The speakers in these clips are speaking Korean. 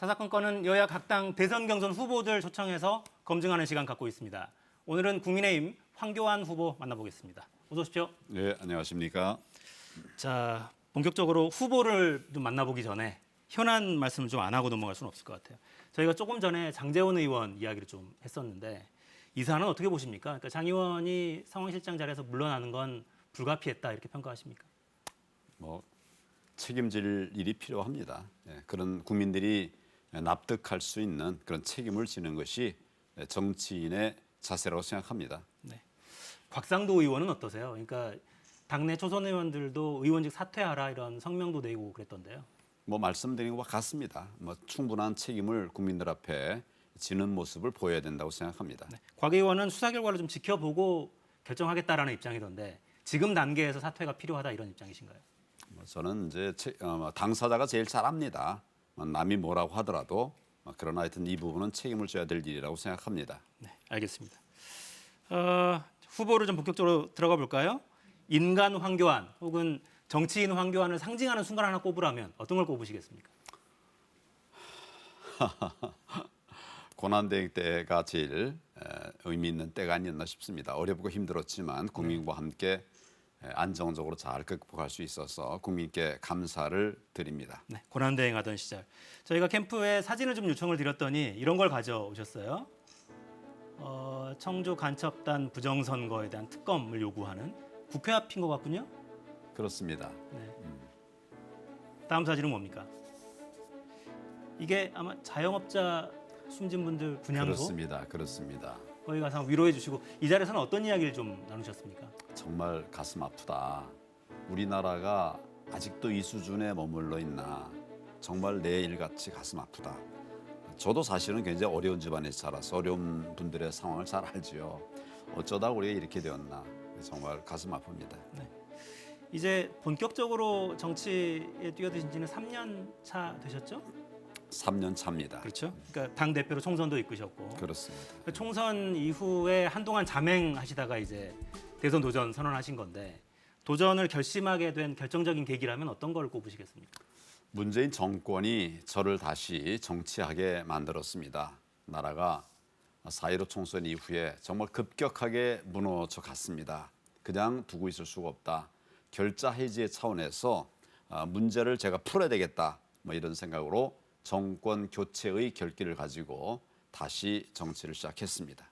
사사건건은 여야 각당 대선 경선 후보들 초청해서 검증하는 시간 갖고 있습니다. 오늘은 국민의힘 황교안 후보 만나보겠습니다. 어서 오십시오. 네, 안녕하십니까? 자, 본격적으로 후보를 좀 만나보기 전에 현안 말씀을 좀 안 하고 넘어갈 수는 없을 것 같아요. 저희가 조금 전에 장재원 의원 이야기를 좀 했었는데 이 사안은 어떻게 보십니까? 그러니까 장 의원이 상황실장 자리에서 물러나는 건 불가피했다 이렇게 평가하십니까? 뭐 책임질 일이 필요합니다. 예, 그런 국민들이 납득할 수 있는 그런 책임을 지는 것이 정치인의 자세라고 생각합니다. 네. 곽상도 의원은 어떠세요? 그러니까 당내 초선 의원들도 의원직 사퇴하라 이런 성명도 내고 그랬던데요. 뭐 말씀드린 것과 같습니다. 뭐 충분한 책임을 국민들 앞에 지는 모습을 보여야 된다고 생각합니다. 네. 곽 의원은 수사 결과를 좀 지켜보고 결정하겠다라는 입장이던데 지금 단계에서 사퇴가 필요하다 이런 입장이신가요? 뭐 저는 이제 체- 어, 뭐 당사자가 제일 잘합니다. 뭐 남이 뭐라고 하더라도 뭐 그러나 하여튼 이 부분은 책임을 져야 될 일이라고 생각합니다. 네, 알겠습니다. 어, 후보를 좀 본격적으로 들어가 볼까요? 인간 황교안 혹은 정치인 황교안을 상징하는 순간 하나 꼽으라면 어떤 걸 꼽으시겠습니까? 고난대행 때가 제일 에, 의미 있는 때가 아니었나 싶습니다. 어렵고 힘들었지만 국민과 함께 에, 안정적으로 잘 극복할 수 있어서 국민께 감사를 드립니다. 네, 고난 대행하던 시절 저희가 캠프에 사진을 좀 요청을 드렸더니 이런 걸 가져오셨어요. 어, 청주 간첩단 부정선거에 대한 특검을 요구하는 국회 앞인 것 같군요. 그렇습니다. 네. 다음 사진은 뭡니까? 이게 아마 자영업자 숨진 분들 분향소 그렇습니다. 그렇습니다. 거기 가서 위로해 주시고 이 자리에서는 어떤 이야기를 좀 나누셨습니까? 정말 가슴 아프다. 우리나라가 아직도 이 수준에 머물러 있나. 정말 내일같이 가슴 아프다. 저도 사실은 굉장히 어려운 집안에서 자라서 어려운 분들의 상황을 잘 알지요. 어쩌다 우리가 이렇게 되었나. 정말 가슴 아픕니다. 이제 본격적으로 정치에 뛰어드신 지는 3년 차 되셨죠? 3년 차입니다. 그렇죠. 그러니까 당 대표로 총선도 이끄셨고 그렇습니다. 그 총선 이후에 한동안 자맹하시다가 이제 대선 도전 선언하신 건데 도전을 결심하게 된 결정적인 계기라면 어떤 걸 꼽으시겠습니까? 문재인 정권이 저를 다시 정치하게 만들었습니다. 나라가 4.15 총선 이후에 정말 급격하게 무너져 갔습니다. 그냥 두고 있을 수가 없다. 결자 해지의 차원에서 아, 문제를 제가 풀어야 되겠다. 뭐 이런 생각으로 정권 교체의 결기를 가지고 다시 정치를 시작했습니다.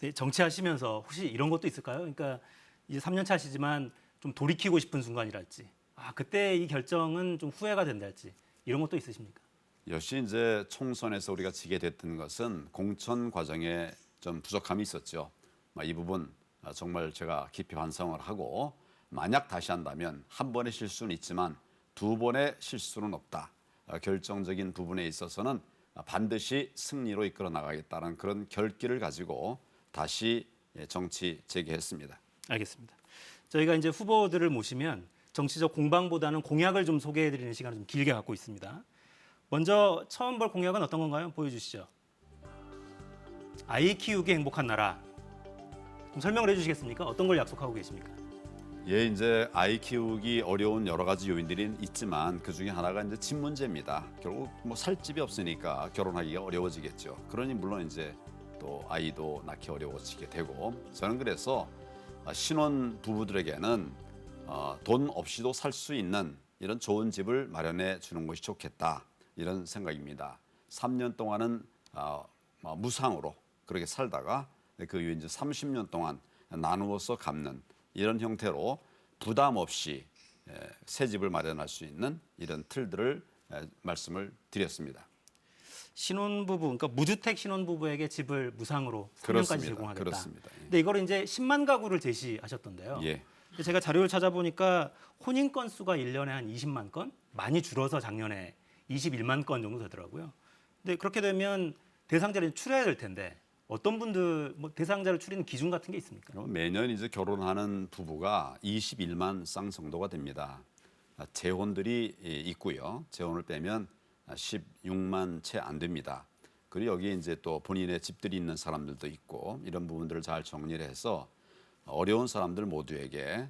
네, 정치하시면서 혹시 이런 것도 있을까요? 그러니까 이제 3년 차시지만 좀 돌이키고 싶은 순간이랄지, 아 그때 이 결정은 좀 후회가 된달지 이런 것도 있으십니까? 역시 이제 총선에서 우리가 지게 됐던 것은 공천 과정에 좀 부족함이 있었죠. 뭐이 부분 아, 정말 제가 깊이 반성을 하고 만약 다시 한다면 한 번의 실수는 있지만 두 번의 실수는 없다. 아, 결정적인 부분에 있어서는 반드시 승리로 이끌어 나가겠다는 그런 결기를 가지고 다시 예, 정치 재개했습니다. 알겠습니다. 저희가 이제 후보들을 모시면 정치적 공방보다는 공약을 좀 소개해드리는 시간을 좀 길게 갖고 있습니다. 먼저 처음 볼 공약은 어떤 건가요? 보여주시죠. 아이 키우기 행복한 나라. 좀 설명을 해주시겠습니까? 어떤 걸 약속하고 계십니까? 예, 이제 아이 키우기 어려운 여러 가지 요인들이 있지만 그 중에 하나가 이제 집 문제입니다. 결국 뭐 살 집이 없으니까 결혼하기가 어려워지겠죠. 그러니 물론 이제 또 아이도 낳기 어려워지게 되고 저는 그래서 신혼 부부들에게는 어, 돈 없이도 살 수 있는 이런 좋은 집을 마련해 주는 것이 좋겠다 이런 생각입니다. 3년 동안은 어, 뭐 무상으로 그렇게 살다가 그 이후에 이제 30년 동안 나누어서 갚는 이런 형태로 부담 없이 에, 새 집을 마련할 수 있는 이런 틀들을 에, 말씀을 드렸습니다. 신혼부부, 그러니까 무주택 신혼부부에게 집을 무상으로 3년까지 그렇습니다. 제공하겠다. 그렇습니다. 예. 근데 이걸 이제 10만 가구를 제시하셨던데요. 예. 제가 자료를 찾아보니까 혼인 건수가 1년에 한 20만 건, 많이 줄어서 작년에 21만 건 정도 되더라고요. 근데 그렇게 되면 대상자를 추려야 될 텐데 어떤 분들 뭐 대상자를 추리는 기준 같은 게 있습니까? 매년 이제 결혼하는 부부가 21만 쌍 정도가 됩니다. 아, 재혼들이 예, 있고요. 재혼을 빼면 16만 채 안 됩니다. 그리고 여기에 이제 또 본인의 집들이 있는 사람들도 있고 이런 부분들을 잘 정리를 해서 어려운 사람들 모두에게 에,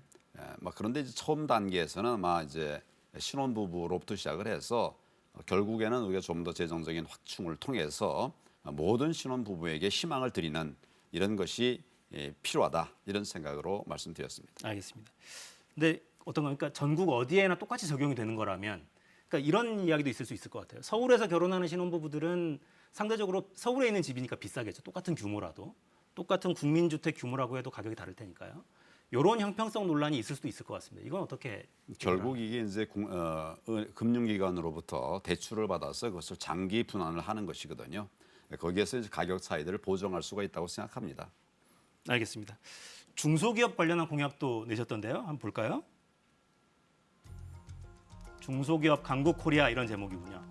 막 그런데 이제 처음 단계에서는 아마 이제 신혼부부로부터 시작을 해서 어, 결국에는 우리가 좀 더 재정적인 확충을 통해서 어, 모든 신혼 부부에게 희망을 드리는 이런 것이 예, 필요하다 이런 생각으로 말씀드렸습니다. 알겠습니다. 근데 어떤 거니까 전국 어디에나 똑같이 적용이 되는 거라면 그러니까 이런 이야기도 있을 수 있을 것 같아요. 서울에서 결혼하는 신혼부부들은 상대적으로 서울에 있는 집이니까 비싸겠죠. 똑같은 규모라도 똑같은 국민주택 규모라고 해도 가격이 다를 테니까요. 이런 형평성 논란이 있을 수도 있을 것 같습니다. 이건 어떻게 결국 이게 이제 공- 어, 어, 금융기관으로부터 대출을 받아서 그것을 장기 분할을 하는 것이거든요. 거기에서 이제 가격 차이들을 보정할 수가 있다고 생각합니다. 알겠습니다. 중소기업 관련한 공약도 내셨던데요. 한번 볼까요? 중소기업 강국 코리아 이런 제목이군요.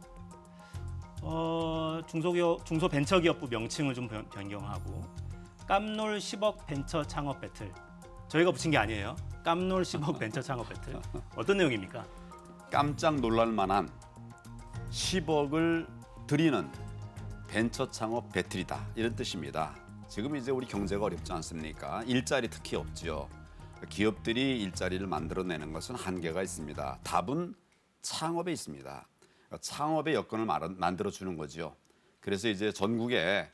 어, 중소기업 중소벤처기업부 명칭을 좀 변- 변경하고 깜놀 10억 벤처 창업 배틀. 저희가 붙인 게 아니에요. 깜놀 10억 벤처 창업 배틀. 어떤 내용입니까? 깜짝 놀랄 만한 10억을 드리는 벤처 창업 배틀이다 이런 뜻입니다. 지금 이제 우리 경제가 어렵지 않습니까? 일자리 특히 없지요. 기업들이 일자리를 만들어내는 것은 한계가 있습니다. 답은 창업에 있습니다. 창업의 여건을 말아- 만들어 주는 거죠. 그래서 이제 전국에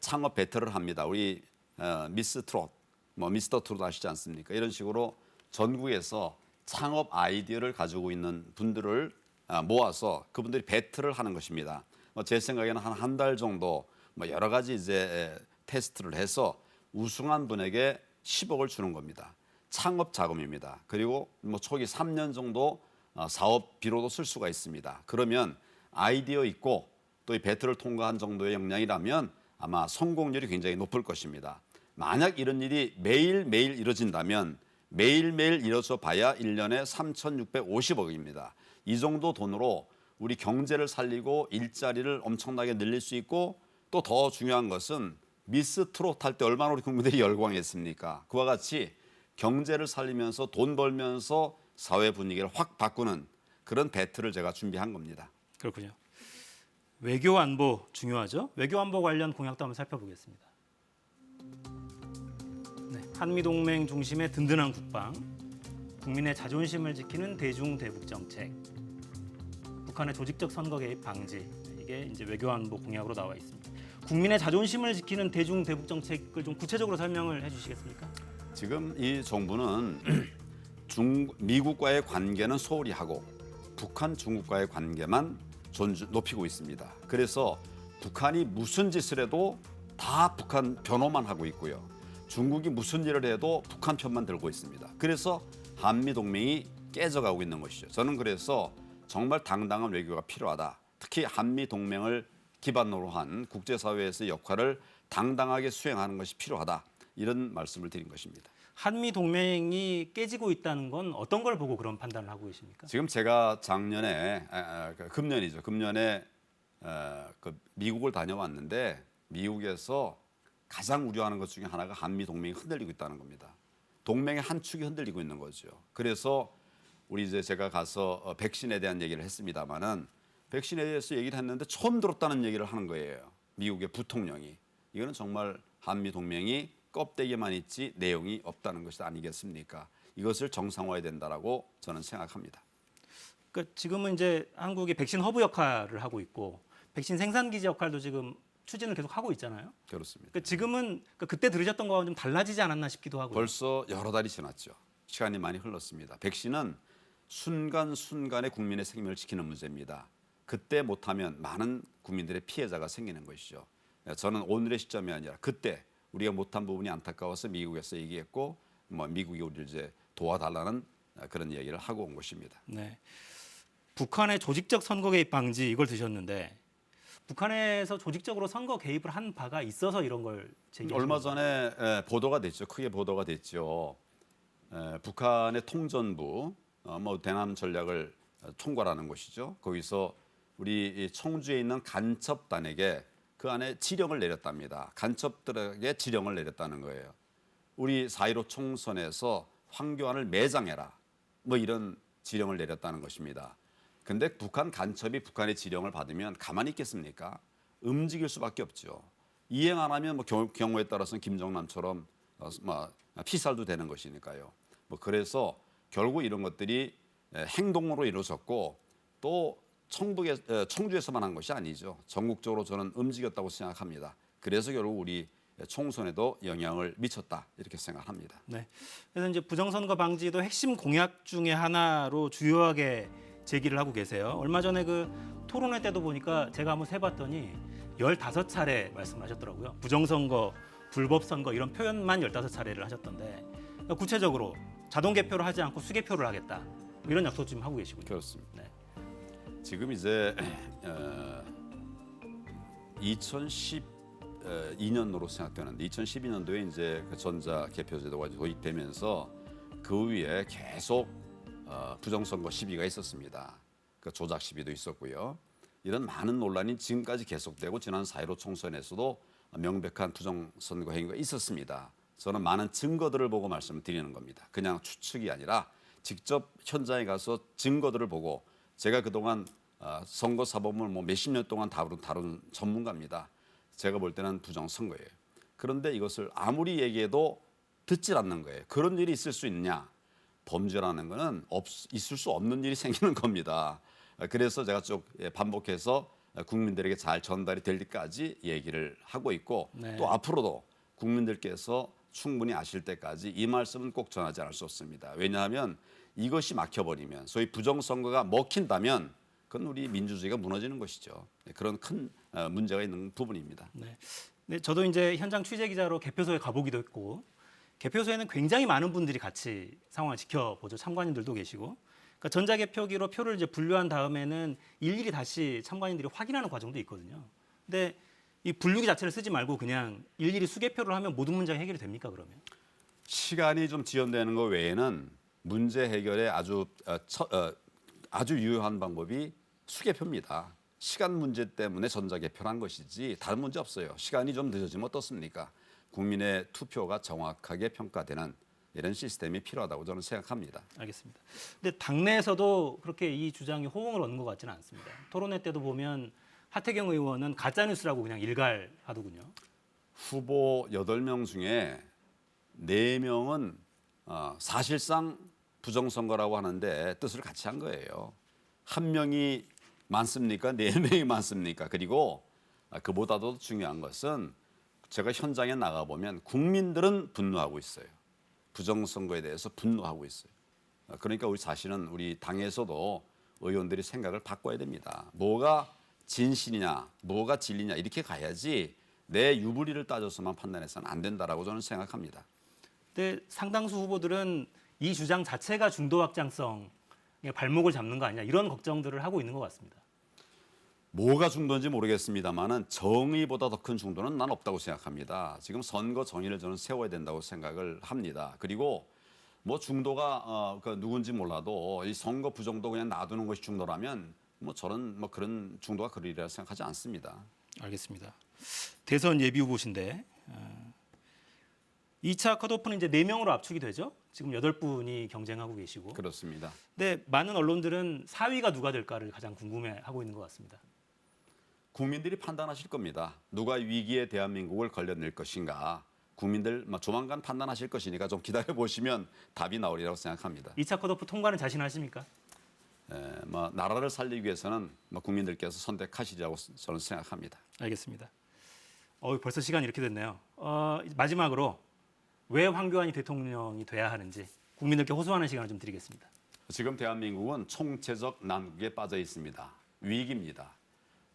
창업 배틀을 합니다. 우리 어, 미스 트롯, 뭐 미스터 트롯 아시지 않습니까? 이런 식으로 전국에서 창업 아이디어를 가지고 있는 분들을 아, 모아서 그분들이 배틀을 하는 것입니다. 뭐제 생각에는 한 한 달 정도 뭐 여러 가지 이제 테스트를 해서 우승한 분에게 10억을 주는 겁니다. 창업 자금입니다. 그리고 뭐 초기 3년 정도 어, 사업 비로도 쓸 수가 있습니다. 그러면 아이디어 있고 또 이 배틀을 통과한 정도의 역량이라면 아마 성공률이 굉장히 높을 것입니다. 만약 이런 일이 매일매일 이뤄진다면 매일매일 이뤄져 봐야 1년에 3,650억입니다. 이 정도 돈으로 우리 경제를 살리고 일자리를 엄청나게 늘릴 수 있고 또 더 중요한 것은 미스 트롯 할 때 얼마나 우리 국민들이 열광했습니까? 그와 같이 경제를 살리면서 돈 벌면서 사회 분위기를 확 바꾸는 그런 배틀을 제가 준비한 겁니다. 그렇군요. 외교 안보 중요하죠. 외교 안보 관련 공약도 한번 살펴보겠습니다. 네, 한미 동맹 중심의 든든한 국방, 국민의 자존심을 지키는 대중 대북 정책, 북한의 조직적 선거 개입 방지 이게 이제 외교 안보 공약으로 나와 있습니다. 국민의 자존심을 지키는 대중 대북 정책을 좀 구체적으로 설명을 해주시겠습니까? 지금 이 정부는 중 미국과의 관계는 소홀히 하고 북한 중국과의 관계만 존중, 높이고 있습니다. 그래서 북한이 무슨 짓을 해도 다 북한 변호만 하고 있고요. 중국이 무슨 일을 해도 북한 편만 들고 있습니다. 그래서 한미 동맹이 깨져가고 있는 것이죠. 저는 그래서 정말 당당한 외교가 필요하다. 특히 한미 동맹을 기반으로 한 국제사회에서의 역할을 당당하게 수행하는 것이 필요하다. 이런 말씀을 드린 것입니다. 한미 동맹이 깨지고 있다는 건 어떤 걸 보고 그런 판단을 하고 계십니까? 지금 제가 작년에 아, 아, 그 금년이죠. 금년에 어, 그 미국을 다녀왔는데 미국에서 가장 우려하는 것 중에 하나가 한미 동맹이 흔들리고 있다는 겁니다. 동맹의 한 축이 흔들리고 있는 거죠. 그래서 우리 이제 제가 가서 어, 백신에 대한 얘기를 했습니다마는 백신에 대해서 얘기를 했는데 처음 들었다는 얘기를 하는 거예요. 미국의 부통령이 이거는 정말 한미 동맹이 껍데기만 있지 내용이 없다는 것이 아니겠습니까? 이것을 정상화해야 된다라고 저는 생각합니다. 그러니까 지금은 이제 한국이 백신 허브 역할을 하고 있고 백신 생산 기지 역할도 지금 추진을 계속 하고 있잖아요. 그렇습니다. 그러니까 지금은 그러니까 그때 들으셨던 거와 좀 달라지지 않았나 싶기도 하고요. 벌써 여러 달이 지났죠. 시간이 많이 흘렀습니다. 백신은 순간순간에 국민의 생명을 지키는 문제입니다. 그때 못하면 많은 국민들의 피해자가 생기는 것이죠. 저는 오늘의 시점이 아니라 그때 우리가 못한 부분이 안타까워서 미국에서 얘기했고 뭐 미국이 우리를 이제 도와달라는 그런 얘기를 하고 온 것입니다. 네. 북한의 조직적 선거 개입 방지 이걸 드셨는데 북한에서 조직적으로 선거 개입을 한 바가 있어서 이런 걸 제기하신 얼마? 전에 에, 보도가 됐죠. 크게 보도가 됐죠. 에, 북한의 통전부, 어, 뭐 대남 전략을 어, 총괄하는 것이죠. 거기서 우리 이 청주에 있는 간첩단에게 그 안에 지령을 내렸답니다. 간첩들에게 지령을 내렸다는 거예요. 우리 4.15 총선에서 황교안을 매장해라. 뭐 이런 지령을 내렸다는 것입니다. 근데 북한 간첩이 북한의 지령을 받으면 가만히 있겠습니까? 움직일 수밖에 없죠. 이행 안 하면 뭐 경우, 경우에 따라서는 김정남처럼 어, 뭐 피살도 되는 것이니까요. 뭐 그래서 결국 이런 것들이 에, 행동으로 이루어졌고 또 청북에 에, 청주에서만 한 것이 아니죠. 전국적으로 저는 움직였다고 생각합니다. 그래서 결국 우리 총선에도 영향을 미쳤다 이렇게 생각합니다. 네. 그래서 이제 부정선거 방지도 핵심 공약 중에 하나로 주요하게 제기를 하고 계세요. 얼마 전에 그 토론회 때도 보니까 제가 한번 세봤더니 15차례 말씀하셨더라고요. 부정선거, 불법선거 이런 표현만 15차례를 하셨던데 그러니까 구체적으로 자동 개표를 하지 않고 수개표를 하겠다. 뭐 이런 약속 지금 하고 계시군요. 그렇습니다. 네. 지금 이제 어, 2012년으로 생각되는데 2012년도에 이제 그 전자 개표 제도가 도입되면서 그 위에 계속 어, 부정선거 시비가 있었습니다. 그 조작 시비도 있었고요. 이런 많은 논란이 지금까지 계속되고 지난 4.15 총선에서도 명백한 부정선거 행위가 있었습니다. 저는 많은 증거들을 보고 말씀드리는 겁니다. 그냥 추측이 아니라 직접 현장에 가서 증거들을 보고 제가 그동안 어, 선거 사법을 뭐 몇십 년 동안 다룬, 다룬 전문가입니다. 제가 볼 때는 부정 선거예요. 그런데 이것을 아무리 얘기해도 듣질 않는 거예요. 그런 일이 있을 수 있냐? 범죄라는 없, 있을 수 없는 일이 생기는 겁니다. 어, 그래서 제가 쭉 예, 반복해서 국민들에게 잘 전달이 될 때까지 얘기를 하고 있고 네. 또 앞으로도 국민들께서 충분히 아실 때까지 이 말씀은 꼭 전하지 않을 수 없습니다. 왜냐하면 이것이 막혀버리면 소위 부정선거가 먹힌다면 그건 우리 민주주의가 무너지는 것이죠. 네, 그런 큰 어, 문제가 있는 부분입니다. 네. 네, 저도 이제 현장 취재 기자로 개표소에 가보기도 했고 개표소에는 굉장히 많은 분들이 같이 상황을 지켜보죠. 참관인들도 계시고. 그러니까 전자개표기로 표를 이제 분류한 다음에는 일일이 다시 참관인들이 확인하는 과정도 있거든요. 근데 이 분류기 자체를 쓰지 말고 그냥 일일이 수개표를 하면 모든 문제가 해결이 됩니까 그러면? 시간이 좀 지연되는 것 외에는 문제 해결에 아주 어, 처, 어, 아주 유효한 방법이 수개표입니다. 시간 문제 때문에 전자개표를 한 것이지 다른 문제 없어요. 시간이 좀 늦어지면 어떻습니까? 국민의 투표가 정확하게 평가되는 이런 시스템이 필요하다고 저는 생각합니다. 알겠습니다. 근데 당내에서도 그렇게 이 주장이 호응을 얻는 것 같지는 않습니다. 토론회 때도 보면 하태경 의원은 가짜 뉴스라고 그냥 일갈하더군요. 후보 8명 중에 4명은 어, 사실상 부정선거라고 하는데 뜻을 같이 한 거예요. 한 명이 많습니까? 네 명이 많습니까? 그리고 아, 그보다도 중요한 것은 제가 현장에 나가 보면 국민들은 분노하고 있어요. 부정선거에 대해서 분노하고 있어요. 어, 그러니까 우리 사실은 우리 당에서도 의원들이 생각을 바꿔야 됩니다. 뭐가 진실이냐, 뭐가 진리냐 이렇게 가야지 내 유불리를 따져서만 판단해서는 안 된다라고 저는 생각합니다. 근데 상당수 후보들은 이 주장 자체가 중도 확장성의 발목을 잡는 거 아니냐 이런 걱정들을 하고 있는 것 같습니다. 뭐가 중도인지 모르겠습니다만은 정의보다 더 큰 중도는 난 없다고 생각합니다. 지금 선거 정의를 저는 세워야 된다고 생각을 합니다. 그리고 뭐 중도가 어, 그 누군지 몰라도 이 선거 부정도 그냥 놔두는 것이 중도라면 뭐 저는 뭐 그런 중도가 그러리라 생각하지 않습니다. 알겠습니다. 대선 예비 후보신데 어, 2차 컷오프는 이제 4명으로 압축이 되죠. 지금 8분이 경쟁하고 계시고. 그렇습니다. 근데 많은 언론들은 4위가 누가 될까를 가장 궁금해하고 있는 것 같습니다. 국민들이 판단하실 겁니다. 누가 위기에 대한민국을 걸려낼 것인가. 국민들 뭐 조만간 판단하실 것이니까 좀 기다려 보시면 답이 나오리라고 생각합니다. 2차 컷오프 통과는 자신하십니까? 에, 뭐 나라를 살리기 위해서는 뭐 국민들께서 선택하시리라고 저는 생각합니다. 알겠습니다. 어, 벌써 시간이 이렇게 됐네요. 어, 마지막으로 왜 황교안이 대통령이 돼야 하는지 국민들께 호소하는 시간을 좀 드리겠습니다. 지금 대한민국은 총체적 난국에 빠져 있습니다. 위기입니다.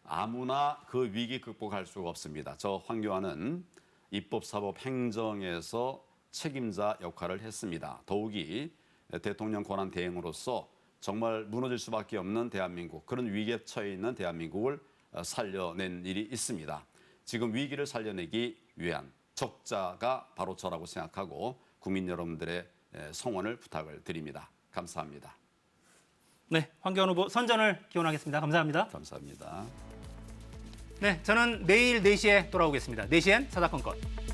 아무나 그 위기 극복할 수가 없습니다. 저 황교안은 입법, 사법, 행정에서 책임자 역할을 했습니다. 더욱이 대통령 권한 대행으로서 정말 무너질 수밖에 없는 대한민국 그런 위기에 처해 있는 대한민국을 어, 살려낸 일이 있습니다. 지금 위기를 살려내기 위한 적자가 바로 저라고 생각하고 국민 여러분들의 에, 성원을 부탁을 드립니다. 감사합니다. 네, 황교안 후보 선전을 기원하겠습니다. 감사합니다. 감사합니다. 네, 저는 내일 4시에 돌아오겠습니다. 4시엔 사다건건.